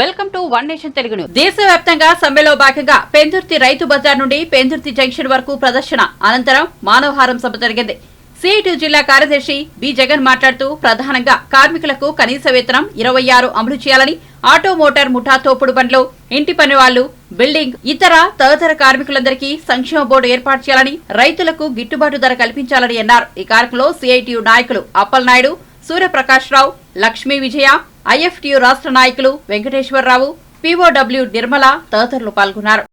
Welcome to one nation Telugu news. దేశవ్యాప్తంగా సమ్మెలో భాగంగా పెందుర్తి రైతు బజార్ నుండి పెందుర్తి జంక్షన్ వరకు ప్రదర్శన. అనంతరం మానవహారం సభ జరిగింది. సిఐటి జిల్లా కార్యదర్శి బి జగన్ మాట్లాడుతూ ప్రధానంగా కార్మికులకు కనీస వేతనం ఇరవై ఆరు అమలు చేయాలని ఆటో మోటార్ ముఠా తోపుడు బండ్లు ఇంటి పని వాళ్ళు బిల్డింగ్ ఇతర తదితర కార్మికులందరికీ సంక్షేమ బోర్డు ఏర్పాటు చేయాలని రైతులకు గిట్టుబాటు ధర కల్పించాలని అన్నారు. ఈ కార్యక్రమంలో సిఐటియు నాయకులు అప్పలనాయుడు సూర్యప్రకాష్ రావు లక్ష్మీ విజయ ఐఎఫ్టియు రాష్ట్ర నాయకులు వెంకటేశ్వరరావు పీఓడబ్ల్యూ నిర్మల తదితరులు పాల్గొన్నారు.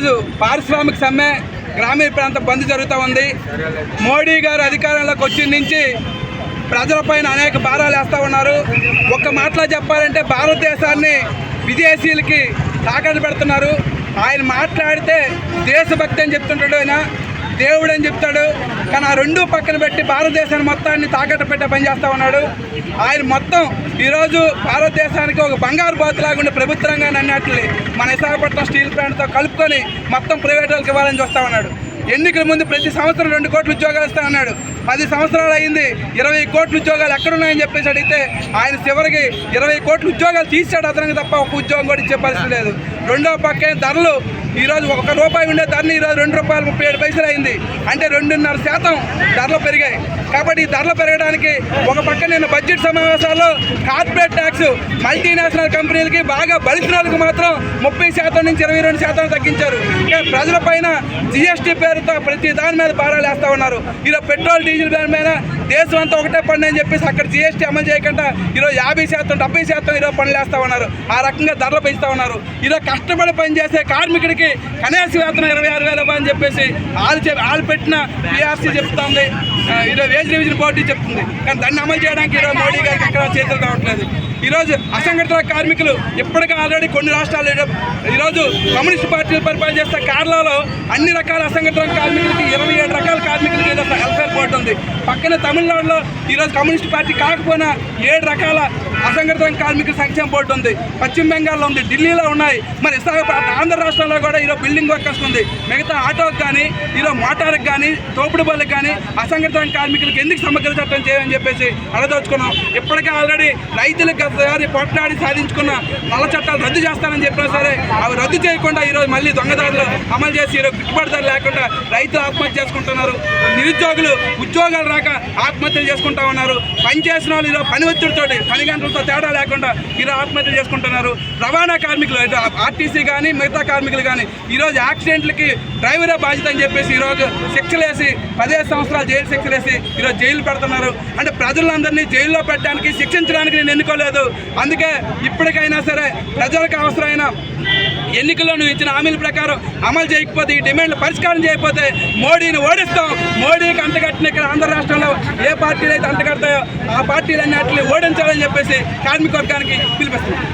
ఈరోజు పారిశ్రామిక సమ్మె గ్రామీణ ప్రాంత బంద్ జరుగుతూ ఉంది. మోడీ గారు అధికారంలోకి వచ్చిన నుంచి ప్రజలపైన అనేక భారాలు వేస్తూ ఉన్నారు. ఒక్క మాటలో చెప్పాలంటే భారతదేశాన్ని విదేశీయులకి తాకట్టు పెడుతున్నారు. ఆయన మాట్లాడితే దేశభక్తి అని చెప్తుంటాడు ఆయన. దేవుడు అని చెప్తాడు? కానీ ఆ రెండు పక్కన పెట్టి భారతదేశాన్ని మొత్తాన్ని తాకట్టు పెట్టే పని చేస్తూ ఉన్నాడు. ఆయన మొత్తం ఈరోజు భారతదేశానికి ఒక బంగారు బాతులాగుండే ప్రభుత్వ రంగాన్ని అన్నట్లు. మన విశాఖపట్నం స్టీల్ ప్లాంట్తో కలుపుకొని మొత్తం ప్రైవేట్ వాళ్ళకి ఇవ్వాలని చూస్తూ ఉన్నాడు. ఎన్నికల ముందు ప్రతి సంవత్సరం రెండు కోట్ల ఉద్యోగాలు ఇస్తా అన్నాడు. పది సంవత్సరాలు అయింది ఇరవై కోట్ల ఉద్యోగాలు ఎక్కడున్నాయని చెప్పేసి అడిగితే ఆయన చివరికి ఇరవై కోట్ల ఉద్యోగాలు తీసాడు అతనికి తప్ప ఒక ఉద్యోగం కూడా ఇచ్చే పరిస్థితి లేదు. రెండో పక్కే ధరలు ఈరోజు ఒక రూపాయి ఉండే ధరని ఈరోజు రెండు రూపాయలు ముప్పై ఏడు పైసలు అయింది. అంటే రెండున్నర శాతం ధరలు పెరిగాయి. కాబట్టి ఈ ధరలు పెరగడానికి ఒక పక్క నేను బడ్జెట్ సమావేశాల్లో కార్పొరేట్ ట్యాక్స్ మల్టీనేషనల్ కంపెనీలకి బాగా బలిసిన మాత్రం ముప్పై శాతం నుంచి ఇరవై రెండు శాతం తగ్గించారు. ప్రజలపైన ప్రజల పైన జిఎస్టీ పేరుతో ప్రతి దాని మీద భారాలు వేస్తూ ఉన్నారు. ఈరోజు పెట్రోల్ డీజిల్ దాని మీద దేశం అంతా ఒకటే పని అని చెప్పేసి అక్కడ జిఎస్టీ అమలు చేయకుండా ఈరోజు యాభై శాతం డెబ్బై శాతం ఈరోజు పనులు వేస్తూ ఉన్నారు. ఆ రకంగా ధరలు పెంచుతూ ఉన్నారు. ఈరోజు కష్టపడి పనిచేసే కార్మికుడికి కనీస వేతనం ఇరవై ఆరు వేల అని చెప్పేసి వాళ్ళు చెప్పి వాళ్ళు పెట్టిన పిఆర్సీ చెప్తుంది. ఈరోజు వేజ్ రివిజన్ బోర్డు చెప్తుంది. కానీ దాన్ని అమలు చేయడానికి ఈరోజు మోడీ గారికి ఎక్కడ చేతులు రావట్లేదు ఈరోజు అసంఘటిత కార్మికులు ఇప్పటికే ఆల్రెడీ కొన్ని రాష్ట్రాలు ఈరోజు కమ్యూనిస్ట్ పార్టీలు పరిపాలన చేస్తే కేరళలో అన్ని రకాల అసంఘటిత కార్మికులకి ఇరవై ఏడు రకాల కార్మికులకి ఈరోజు వెల్ఫేర్ బోర్డు ఉంది. పక్కన తమిళనాడులో ఈరోజు కమ్యూనిస్ట్ పార్టీ కాకపోయినా ఏడు రకాల అసంఘటిత కార్మికుల సంక్షేమ బోర్డు ఉంది పశ్చిమ బెంగాల్లో ఉంది ఢిల్లీలో ఉన్నాయి. మరి విశాఖపట్నం ఆంధ్ర రాష్ట్రంలో కూడా ఈరోజు బిల్డింగ్ వర్కర్స్ ఉంది. మిగతా ఆటోకి కానీ ఈరోజు మోటార్కి కానీ తోపుడు బళ్ళకి కానీ అసంఘటిత కార్మికులకు ఎందుకు సమగ్ర చట్టం చేయని చెప్పేసి అడదోచుకున్నాం ఇప్పటికే ఆల్రెడీ రైతులకు గతసారి పోట్లాడి సాధించుకున్న నల్ల చట్టాలు రద్దు చేస్తానని చెప్పినా సరే అవి రద్దు చేయకుండా ఈరోజు మళ్ళీ దొంగదారులు అమలు చేసి ఈరోజు గిట్టుబాటు ధర లేకుండా రైతులు ఆత్మహత్య చేసుకుంటున్నారు. నిరుద్యోగులు ఉద్యోగాలు రాక ఆత్మహత్యలు చేసుకుంటా ఉన్నారు. పని చేసిన వాళ్ళు ఈరోజు పని ఒత్తిడితోటి పని గంటలతో తేడా లేకుండా ఈరోజు ఆత్మహత్యలు చేసుకుంటున్నారు. రవాణా కార్మికులు ఆర్టీసీ కానీ మిగతా కార్మికులు కానీ ఈరోజు యాక్సిడెంట్లకి డ్రైవరే బాధ్యత అని చెప్పేసి ఈరోజు శిక్షలేసి పదిహేను సంవత్సరాలు జైలు శిక్షలేసి ఈరోజు జైలు పెడుతున్నారు. అంటే ప్రజలందరినీ జైల్లో పెట్టడానికి శిక్షించడానికి నేను ఎన్నుకోలేదు. అందుకే ఇప్పటికైనా సరే ప్రజలకు అవసరమైన ఎన్నికల్లో నువ్వు ఇచ్చిన హామీల ప్రకారం అమలు చేయకపోతే ఈ డిమాండ్లు పరిష్కారం చేయకపోతే మోడీని ఓడిస్తాం. మోడీకి అంటగట్టిన ఇక్కడ ఆంధ్ర రాష్ట్రంలో ఏ పార్టీలు అయితే అంటగడతాయో ఆ పార్టీలన్నింటినీ ఓడించాలని చెప్పేసి కార్మిక వర్గానికి పిలిపిస్తున్నాం